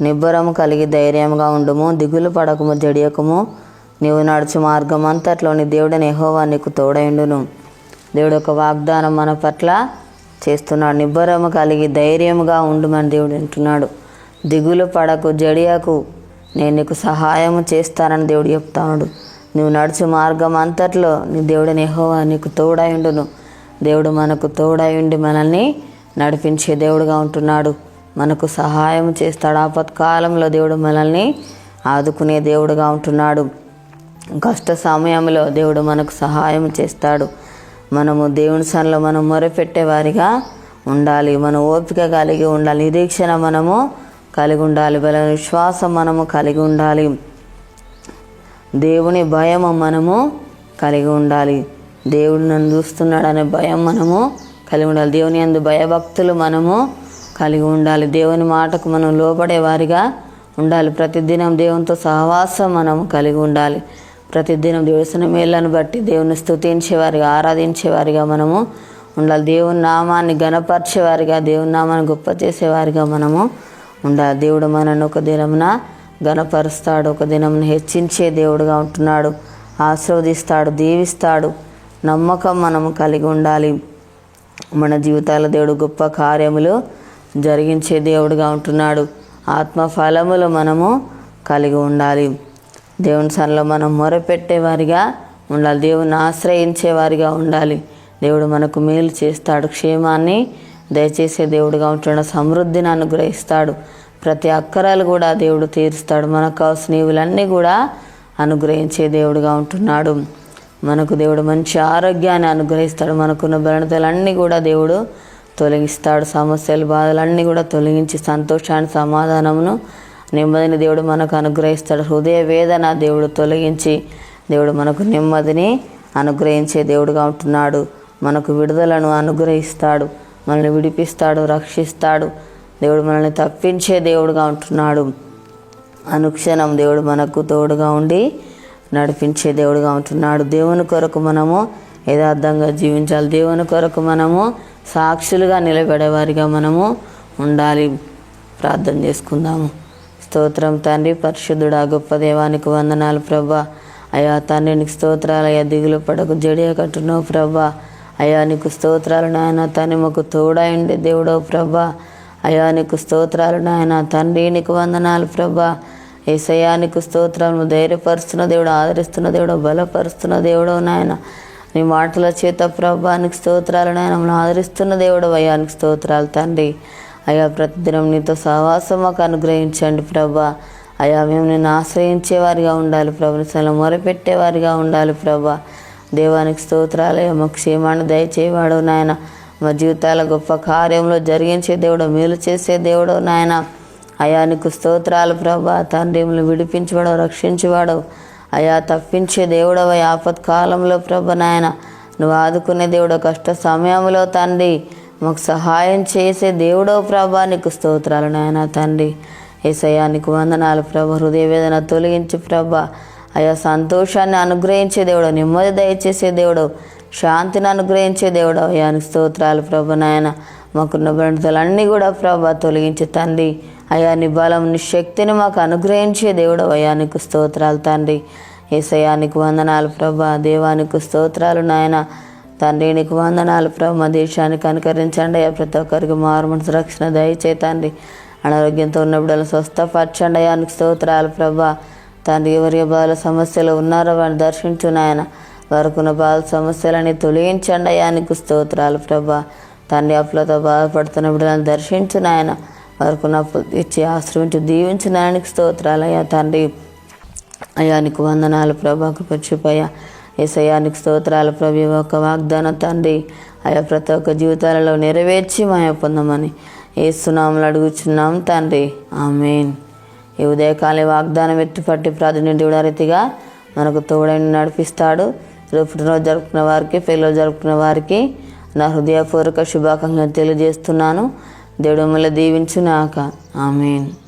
నిబ్బరము కలిగి ధైర్యంగా ఉండుము దిగులు పడకము జడియకము. నీవు నడుచు మార్గం అంతట్లోని దేవుడని నెహోవా నీకు తోడైండును దేవుడు యొక్క వాగ్దానం మన పట్ల చేస్తున్నాడు. నిబ్బరము కలిగి ధైర్యముగా ఉండుమని దేవుడు అంటున్నాడు. దిగులు పడకు జడియకు. నేను నీకు సహాయము చేస్తానని దేవుడు చెప్తాడు. నువ్వు నడుచు మార్గం అంతట్లో నీ దేవుడిని నెహోవా నీకు తోడైండును దేవుడు మనకు తోడై ఉండి మనల్ని నడిపించే దేవుడుగా ఉంటున్నాడు. మనకు సహాయం చేస్తాడు. ఆపత్కాలంలో దేవుడు మనల్ని ఆదుకునే దేవుడుగా ఉంటున్నాడు. కష్ట సమయంలో దేవుడు మనకు సహాయం చేస్తాడు. మనము దేవుని సన్లో మనం మొరపెట్టే వారిగా ఉండాలి. మనం ఓపిక కలిగి ఉండాలి. నిరీక్షణ మనము కలిగి ఉండాలి. బల విశ్వాసం మనము కలిగి ఉండాలి. దేవుని భయము మనము కలిగి ఉండాలి. దేవుడు నన్ను చూస్తున్నాడనే భయం మనము కలిగి ఉండాలి. దేవుని అందు భయభక్తులు మనము కలిగి ఉండాలి. దేవుని మాటకు మనం లోబడే వారిగా ఉండాలి. ప్రతిదినం దేవునితో సహవాసం మనము కలిగి ఉండాలి. ప్రతిదినం దేవుసిన మేళ్ళను బట్టి దేవుని స్థుతించేవారిగా ఆరాధించేవారిగా మనము ఉండాలి. దేవుని నామాన్ని గణపరిచేవారిగా దేవుని నామాన్ని గొప్ప చేసేవారిగా మనము ఉండాలి. దేవుడు మనను ఒక దినమున గణపరుస్తాడు ఒక దినమున హెచ్చించే దేవుడుగా ఉంటున్నాడు. ఆశీర్వదిస్తాడు. దీవిస్తాడు. నమ్మకం మనము కలిగి ఉండాలి. మన జీవితాల దేవుడు గొప్ప కార్యములు జరిగించే దేవుడుగా ఉంటున్నాడు. ఆత్మ ఫలములు మనము కలిగి ఉండాలి. దేవుని సన్లో మనం మొరపెట్టేవారిగా ఉండాలి. దేవుని ఆశ్రయించే వారిగా ఉండాలి. దేవుడు మనకు మేలు చేస్తాడు. క్షేమాన్ని దయచేసే దేవుడుగా ఉంటున్నాడు సమృద్ధిని అనుగ్రహిస్తాడు. ప్రతి అక్కరాలు కూడా దేవుడు తీరుస్తాడు. మనకు కావాల్సిన నీవులన్నీ కూడా అనుగ్రహించే దేవుడుగా ఉంటున్నాడు. మనకు దేవుడు మంచి ఆరోగ్యాన్ని అనుగ్రహిస్తాడు. మనకున్న బలతలన్నీ కూడా దేవుడు తొలగిస్తాడు. సమస్యలు బాధలన్నీ కూడా తొలగించి సంతోషాన్ని సమాధానమును నెమ్మదిని దేవుడు మనకు అనుగ్రహిస్తాడు. హృదయ వేదన దేవుడు తొలగించి దేవుడు మనకు నెమ్మదిని అనుగ్రహించే దేవుడుగా ఉంటున్నాడు. మనకు విడుదలను అనుగ్రహిస్తాడు. మనల్ని విడిపిస్తాడు రక్షిస్తాడు. దేవుడు మనల్ని తప్పించే దేవుడుగా ఉంటున్నాడు. అనుక్షణం దేవుడు మనకు తోడుగా ఉండి నడిపించే దేవుడుగా ఉంటున్నాడు. దేవుని కొరకు మనము యథార్థంగా జీవించాలి. దేవుని కొరకు మనము సాక్షులుగా నిలబడేవారిగా మనము ఉండాలి. ప్రార్థన చేసుకుందాము. స్తోత్రం తండ్రి పరిశుద్ధుడా గొప్ప దేవానికి వందనాలు ప్రభా. అయా తండ్రి నీకు స్తోత్రాలు అయ్యా దిగులు పడకు జడియ కట్టునో ప్రభా. అయా నీకు స్తోత్రాలు నాయన తండ్రి మాకు తోడైండి దేవుడో ప్రభా. అయా నీకు స్తోత్రాలు నాయన తండ్రి నీకు వందనాలు ప్రభా. ఏసయ్యా నీకు స్తోత్రాలు ధైర్యపరుస్తున్న దేవుడు ఆదరిస్తున్న దేవుడు బలపరుస్తున్న దేవుడో నాయన. నీ మాటల చేత ప్రభానికి స్తోత్రాలు నాయన ఆదరిస్తున్న దేవుడు వయానికి స్తోత్రాలు తండ్రి. అయ్యా ప్రతిదినం నీతో సహవాసం మాకు అనుగ్రహించండి ప్రభా. అయ్యా మేము నిన్ను ఆశ్రయించేవారిగా ఉండాలి ప్రభు. మొరపెట్టేవారిగా ఉండాలి ప్రభా. దేవానికి స్తోత్రాలు అయ్యా క్షేమాన్ని దయచేవాడు నాయన. మా జీవితాల గొప్ప కార్యంలో జరిగించే దేవుడు మేలు చేసే దేవుడు నాయన. అయానికి స్తోత్రాలు ప్రభా. తండ్రి విడిపించేవాడు రక్షించేవాడు. అయా తప్పించే దేవుడవ ఆపత్ కాలంలో ప్రభ నాయన నువ్వు ఆదుకునే దేవుడు కష్ట సమయంలో తండ్రి. మాకు సహాయం చేసే దేవుడో ప్రభా నీకు స్తోత్రాలు నాయన తండ్రి. ఏసయ్యా నీకు వందనాలు ప్రభ హృదయ వేదన తొలగించి ప్రభ. అయా సంతోషాన్ని అనుగ్రహించే దేవుడు నెమ్మది దయచేసే దేవుడు శాంతిని అనుగ్రహించే దేవుడు. అయ్యానికి స్తోత్రాలు ప్రభ నాయన. మాకున్న బండితలన్నీ కూడా ప్రభా తొలగించి తండ్రి. అయా నీ బలం నీ శక్తిని మాకు అనుగ్రహించే దేవుడు అయానికి స్తోత్రాలు తండ్రి. ఏసయానికి వందనాలు ప్రభా. దేవానికి స్తోత్రాలు నాయన. తండ్రి నీకు వందనాలు ప్రభు. మా దేశానికి అనుకరించండి అయ్యా. ప్రతి ఒక్కరికి మారుమనసు రక్షణ దయచే తండ్రి. అనారోగ్యంతో ఉన్న స్వస్థపరచండి అయ్యానికి స్తోత్రాలు ప్రభా. తండ్రి ఎవరి బాల సమస్యలు ఉన్నారో వారిని దర్శించు నాయన. వారికున్న బాల సమస్యలని తొలగించండి అయ్యానికి స్తోత్రాలు ప్రభా. తండ్రి అప్పులతో బాధపడుతున్న బిడ్డలను దర్శించు నాయన. వారికున్న అప్పులు ఇచ్చి ఆశ్రమించి దీవించిన ఆయనకి స్తోత్రాలు. అయ్యా తండ్రి అయానికి వందనాలు ప్రభా కృపచ్చుపయ్య ఏసయానికి స్తోత్రాలు ప్రభు ఒక వాగ్దానం తండ్రి. అయా ప్రతి ఒక్క జీవితాలలో నెరవేర్చి మాయ పొందమని ఏసునాములు అడుగుచున్నాం తండ్రి. ఆమెన్. ఈ ఉదయకాలి వాగ్దానం ఎత్తుపట్టి ప్రాతినిధ్యుడ రీతిగా మనకు తోడని నడిపిస్తాడు. రేపు పుట్టినరోజు జరుపుకున్న వారికి పెళ్ళి జరుపుకున్న వారికి నా హృదయపూర్వక శుభాకాంక్షలు తెలియజేస్తున్నాను. దేవుడు మళ్ళీ దీవించునాక. ఆమెన్.